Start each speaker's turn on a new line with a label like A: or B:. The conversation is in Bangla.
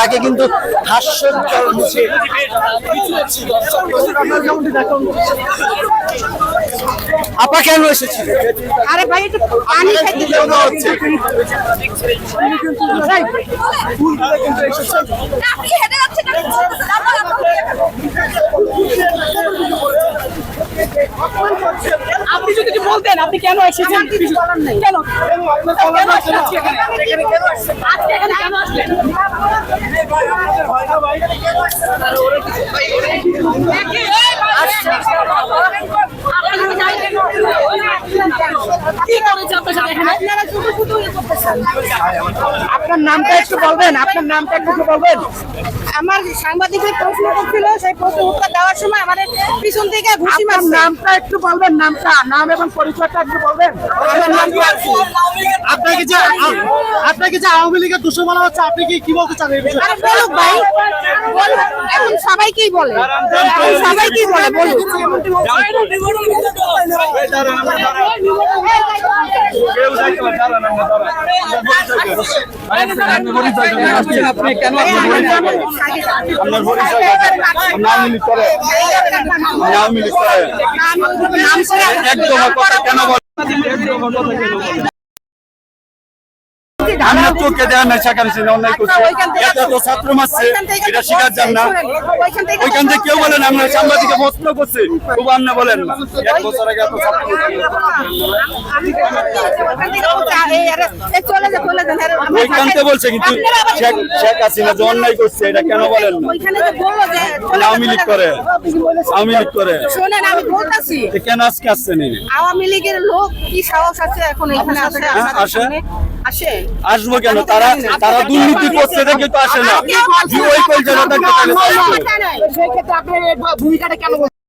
A: তাকে কিন্তু আপা কেন এসেছিল?
B: আরে ভাই একটু পানি
C: যাচ্ছেন কেন? আপনার
B: আপনি যদি কিছু বলতেন আপনি কেন এসেছেন? কেন? কেন আসছেন আজকে এখানে? আজকে এখানে কেন আসলেন? আপনার
D: নামটা একটু বলবেন আপনার নামটা একটু বলবেন।
B: আমার সাংবাদিকের প্রশ্ন করছিল সেই প্রশ্ন উত্তর দেওয়ার সময় আমাদের পিছন থেকে ঘুষি মারছে।
D: নামটা একটু বলবেন নামটা নাম এবং পরিচয়টা একটু বলবেন।
B: আমার নাম
D: আপনাকে যে আপনাকে যে আওয়ামী লীগের দুশো বলা হচ্ছে আপনি কি কি বলতে চান এই বিষয়ে?
B: আরে বলুক ভাই এখন সবাইকেই বলে। সবাইকেই বলে বলুক।
A: আপনি কেন আপনার পরিচয় নাম লিখ করে নাম লিখ করে একদম কথা কেন বল? আমরা তোকে দেওয়া নাই সেখানে সে অন্যায় করছে। এত এত ছাত্র মারছে এটা শিকার যান না। ওইখান থেকে কেউ বলেন আমরা সাংবাদিকে প্রশ্ন করছি। খুব আপনি বলেন। এক বছর আগে এত ছাত্র বলছে কিন্তু শেখ হাসিনা যে অন্যায় করছে এটা কেন বলেন না? আওয়ামী লীগ করে। আওয়ামী লীগ করে।
B: শোনেন আমি বলতেছি।
A: কেন আজকে আসছেন
B: আওয়ামী লীগের লোক কি সাহস আছে? এখন এখানে আসে
A: আসব কেন? তারা তারা দুর্নীতি করছে দেখে তো আসে না। ওই
D: ক্ষেত্রে আপনি ভূমিকাটা কেন